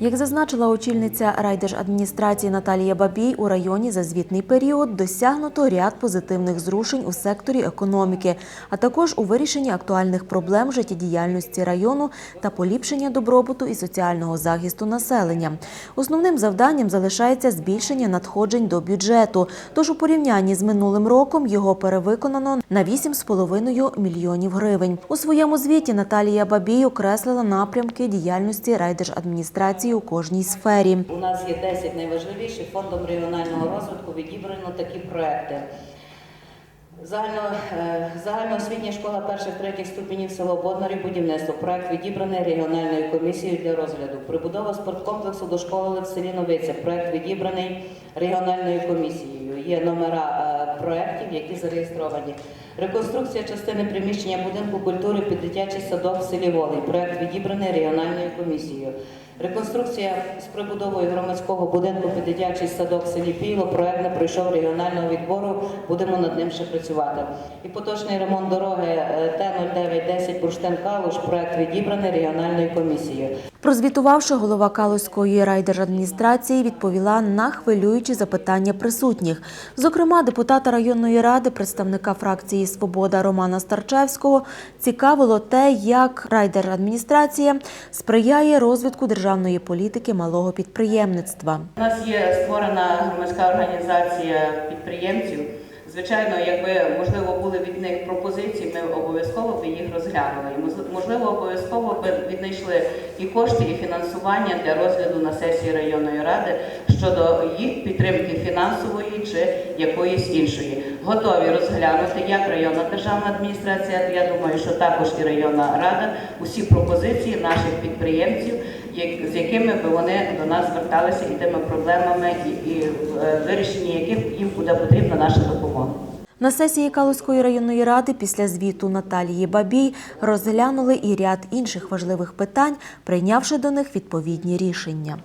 Як зазначила очільниця райдержадміністрації Наталія Бабій, у районі за звітний період досягнуто ряд позитивних зрушень у секторі економіки, а також у вирішенні актуальних проблем життєдіяльності району та поліпшення добробуту і соціального захисту населення. Основним завданням залишається збільшення надходжень до бюджету. Тож у порівнянні з минулим роком його перевиконано на 8,5 мільйонів гривень. У своєму звіті Наталія Бабій окреслила напрямки діяльності райдержадміністрації у кожній сфері. У нас є 10 найважливіших фондом регіонального розвитку відібрано такі проекти. Загально, е, загальноосвітня школа перших третіх ступенів село Боднарі будівництво. Проект відібраний регіональною комісією для розгляду. Прибудова спорткомплексу до школи в селі Новиця. Проект відібраний регіональною комісією. Є номера е, проектів, які зареєстровані. Реконструкція частини приміщення будинку культури під дитячий садок в селі Волий. Проект відібраний регіональною комісією. Реконструкція з прибудовою громадського будинку під дитячий садок селі Піло. Проект не пройшов регіонального відбору. Будемо над ним ще працювати. І поточний ремонт дороги е, Т-0910 бурштин Калуш. Проект відібраний регіональною комісією. Прозвітувавши, голова Калузької райдержадміністрації відповіла на хвилюючі запитання присутніх. Зокрема, депутата районної ради, представника фракції Свобода Романа Старчевського, цікавило те, як райдержадміністрація сприяє розвитку державної політики малого підприємництва. У нас є створена громадська організація підприємців. Звичайно, якби можливо були від них пропозиції, ми обов'язково б їх розглянули. І можли- можливо, обов'язково б віднайшли і кошти, і фінансування для розгляду на сесії районної ради щодо їх підтримки фінансової чи якоїсь іншої. Готові розглянути як районна державна адміністрація. Я думаю, що також і районна рада усі пропозиції наших підприємців, як- з якими б вони до нас зверталися і тими проблемами, і, і е, вирішенні яких їм буде потрібна наша допомога. На сесії Калузької районної ради після звіту Наталії Бабій розглянули і ряд інших важливих питань, прийнявши до них відповідні рішення.